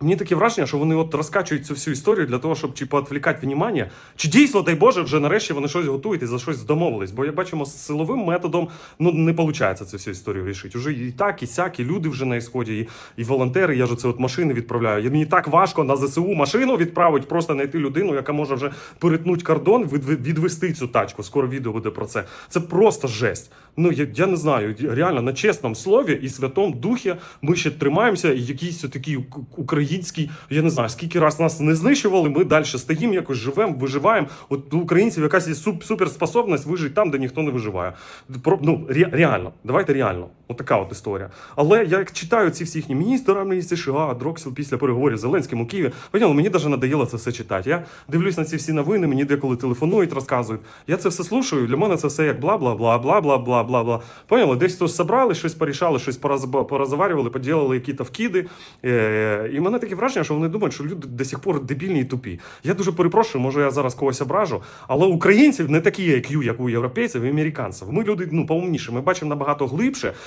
Мені таке враження, що вони от розкачують цю всю історію для того, щоб чи поотвлікати внимання, чи дійсно, дай Боже, вже нарешті вони щось готують і за щось домовились. Бо як бачимо, з силовим методом ну не виходить цю всю історію вирішити. Уже і так, і сяк, і люди вже на ісході, і, і волонтери. Я ж оце от машини відправляю. І мені так важко на ЗСУ машину відправити, просто знайти людину, яка може вже перетнути кордон, від, від- відвести цю тачку. Скоро відео буде про це. Це просто жесть. Ну я, я не знаю, реально на чесному слові і святому духі ми ще тримаємося, і якийсь такий ук- український, я не знаю, скільки раз нас не знищували, ми далі стоїмо, якось живемо, виживаємо. От у українців якась є суп, суперспособність вижити там, де ніхто не виживає. Про, ну, ре, реально, давайте реально. Ну, Отака от історія. Але я як читаю ці всі їхні міністри міністр США, Дроксіл після переговорів з Зеленським у Києві. Поняло мені навіть надоело це все читати. Я дивлюсь на ці всі новини, мені деколи телефонують, розказують. Я це все слушаю. Для мене це все як бла, бла, бла, бла, бла, бла, бла, бла. Поняли, десь то собрали, щось порішали, щось порозаварювали, поділили якісь вкиди. Е, і мене таке враження, що вони думають, що люди до сих пор дебільні і тупі. Я дуже перепрошую, може я зараз когось ображу, але українців не такі IQ, як у європейців і американців. Ми люди ну поумніше, ми бачимо набагато глибше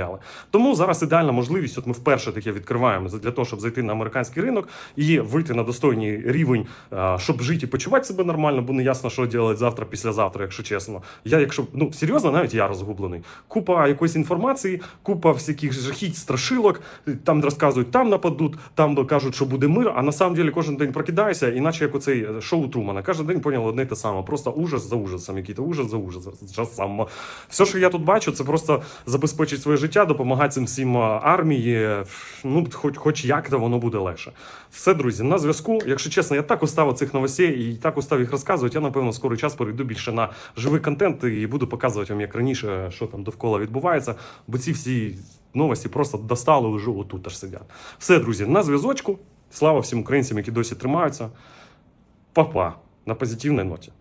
вставляли. Тому зараз ідеальна можливість. От ми вперше таке відкриваємо для того, щоб зайти на американський ринок і вийти на достойний рівень, щоб жити і почувати себе нормально, бо не ясно, що робити завтра, післязавтра, якщо чесно. Я, якщо ну серйозно, навіть я розгублений. Купа якоїсь інформації, купа всяких жахіть, страшилок. Там розказують, там нападуть, там кажуть, що буде мир. А на самом деле кожен день прокидаєшся, іначе як оцей шоу Трумана. Кожен день поняв одне те саме. Просто ужас за ужасом, який то ужас за ужасом. Все, що я тут бачу, це просто забезпечить своє життя, допомагати цим всім армії. Ну, хоч, хоч як то воно буде легше. Все, друзі, на зв'язку. Якщо чесно, я так устав цих новостей і так устав їх розказувати. Я напевно скоро час перейду більше на живий контент і буду показувати вам як раніше, що там довкола відбувається. Бо ці всі новості просто достали вже отут аж сидять. Все, друзі, на зв'язочку. Слава всім українцям, які досі тримаються. Па-па. На позитивній ноті.